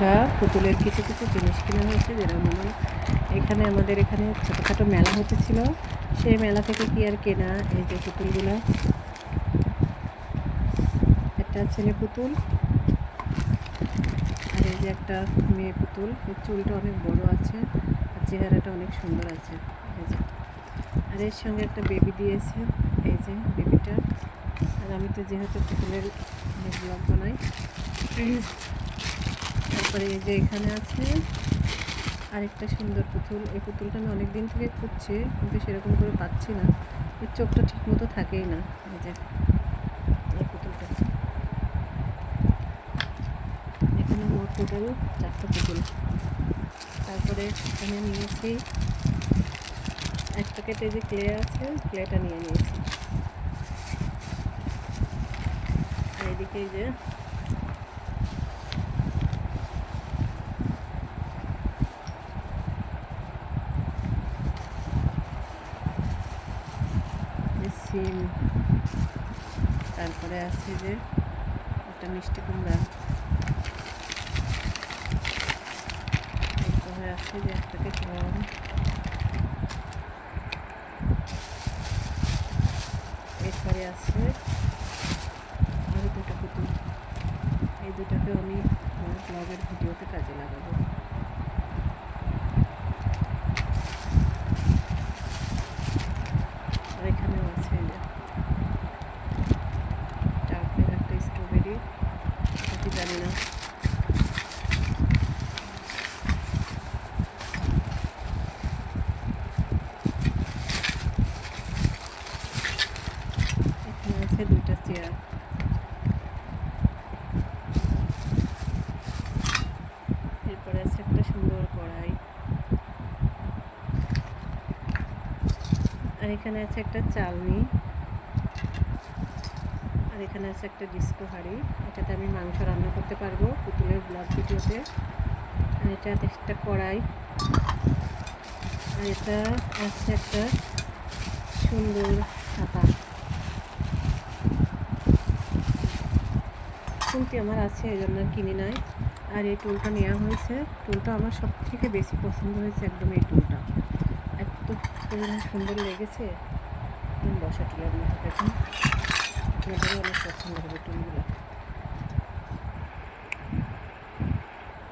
বন্ধুরা, পুতুলের কিছু কিছু জিনিস কেনা হয়েছে যেরকম এখানে আমাদের এখানে ছোটোখাটো মেলা হতেছিল। সেই মেলা থেকে কি আর কেনা এই যে পুতুলগুলো? একটা ছেলে পুতুল আর এই যে একটা মেয়ে পুতুল। এর চুলটা অনেক বড় আছে আর চেহারাটা অনেক সুন্দর আছে। এই আর এর সঙ্গে একটা বেবি দিয়েছে, এই যে বেবিটা। আর আমি তো যেহেতু পুতুলের ব্লগ বানাই তারপরে এই যে এখানে আছে আরেকটা সুন্দর পুতুল। এই পুতুলটা আমি অনেক দিন থেকে খুঁজছি, কিন্তু সেরকম করে পাচ্ছি না। এর চোখটা ঠিক মতো থাকেই না। এই যে, এই পুতুলটা। এখানে মোট টোটাল চারটা পুতুল। তারপরে এখানে নিয়েছি এক প্যাকেটে যে ক্লে আছে, ক্লেটা নিয়ে নিয়েছি। আর এদিকে এই যে সিম। তারপরে আছে যে একটা মিষ্টি কুমড়া। এরপরে আছে যে এক প্যাকেট লবণ এরপরে আছে আরও দুটো পুতুল। এই দুটাকে আমি আমার ব্লগের ভিডিওতে কাজে লাগাবো আর এখানেও আছে এই যে টাপের একটা স্ট্রবেরি কি জানি না এখানে আছে দুইটা চেয়ার এরপরে আছে একটা সুন্দর কড়াই আর এখানে আছে একটা চালনি। আর এখানে আছে একটা ডিস্কো হাঁড়ি। এটাতে আমি মাংস রান্না করতে পারব পুতুলের ব্লগ ভিডিওতে। আর এটা একটা কড়াই। আর এটা আছে একটা সুন্দর ছাতা টুলটি আমার আছে এই জন্য কিনে নাই। আর এই টুলটা নেওয়া হয়েছে। টুলটা আমার সব থেকে বেশি পছন্দ হয়েছে একদম এই টুলটা। সুন্দর লেগেছে? বসা টুলের মতো দেখুন আপনাদেরও অনেক পছন্দ হবে টুলগুলো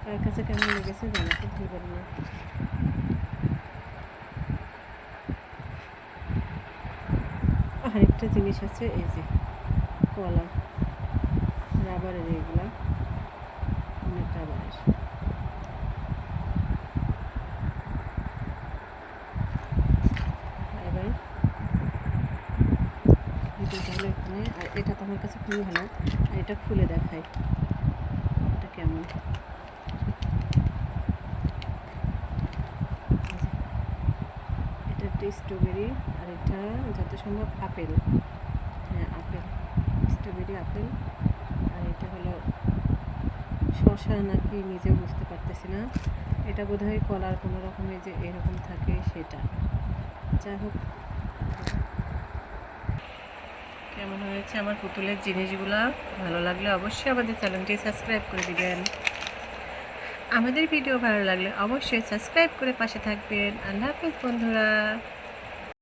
কার কাছে কেমন লেগেছে জানাতে ভুলবেন না। আরেকটা জিনিস আছে, এই যে কলা রাবারের এগুলা অনেক রাবারের এবার ভিডিওটা হলো এখানে আর এটা তো আমার কাছে খুবই ভালো। আর এটা খুলে দেখাই। এটা কেমন? এটা একটা স্ট্রবেরি আর এটা যত সম্ভব আপেল। হ্যাঁ আপেল। Strawberry apple. আর এটা হলো শশা নাকি নিজে বুঝতে পারতেছি না। এটা বোধহয় কলার কোনো রকমের যে এরকম থাকে সেটা। যাই হোক কেমন হয়েছে আমার পুতুলের জিনিসগুলা? ভালো লাগলে অবশ্যই আমাদের চ্যানেলটি সাবস্ক্রাইব করে দিবেন। আমাদের ভিডিও ভালো লাগলে অবশ্যই সাবস্ক্রাইব করে পাশে থাকবেন। আল্লাহ হাফিজ বন্ধুরা।